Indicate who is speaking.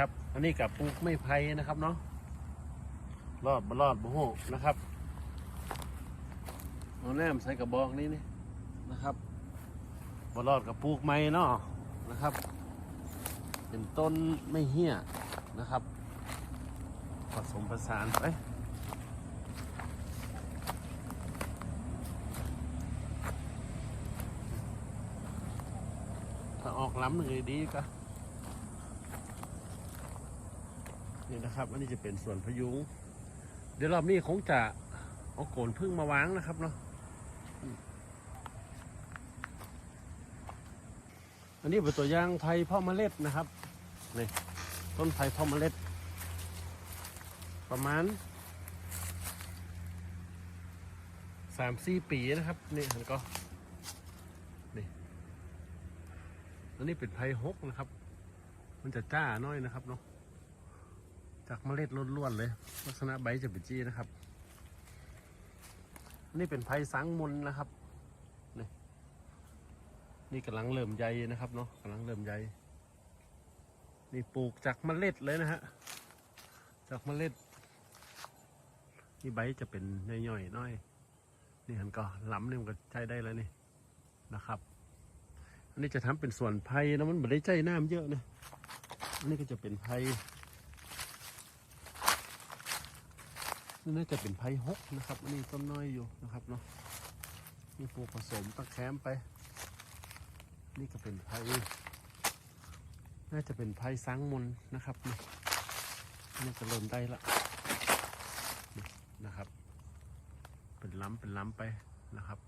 Speaker 1: ครับ อันนี้กับปลูกไม่ไผ่นะครับเนาะรอดบ่รอดบ่โหนะครับเอาแนมใส่กระบอกนี้นี่นะครับบ่รอดกับปลูกไม้เนาะนะครับ เป็นต้นไม่เหี้ยนะครับผสมผสานไปถ้าออกล้ำหนึ่งเลยดีก็ นี่นะครับ อันนี้จะเป็นส่วนพยุง เดี๋ยวรอบนี้คงจะเอาโกนพึ่งมาวางนะครับเนาะอันนี้เป็นตัวอย่างไผ่พ่อเมล็ดนะครับนี่ต้นไผ่พ่อเมล็ด ประมาณสามสี่ปีนะครับนี่มันก็นี่อันนี้เป็นไผ่ฮกนะครับ มันจะจ้าน้อยนะครับเนาะ จากเมล็ดล้วนๆเลย ลักษณะใบจะเป็นจี้นะครับ นี่เป็นไผ่สังมุนนะครับ นี่นี่กำลังเริ่มใหญ่นะครับเนาะกำลังเริ่มใหญ่นี่ปลูกจากเมล็ดเลยนะฮะ จากเมล็ด นี่ใบจะเป็นย่อยๆน้อย นี่เห็นก็ล้ำนี่มันก็ใช้ได้แล้วนี่นะครับ อันนี้จะทำเป็นส่วนไผ่นะมันไม่ได้ใจน้ำเยอะนะอันนี้ก็จะเป็นไผ่ นี่น่าจะเป็นไผ่ฮกนะครับอันนี้ต้นน้อยอยู่นะครับเนาะนี่ปลูกผสมตะแคมไป นี่ก็เป็นไผ่น่าจะเป็นไผ่สังมนนะครับนี่นี่จะเริ่มได้ละนี่นะครับ เป็นล้ำเป็นล้ำไปนะครับ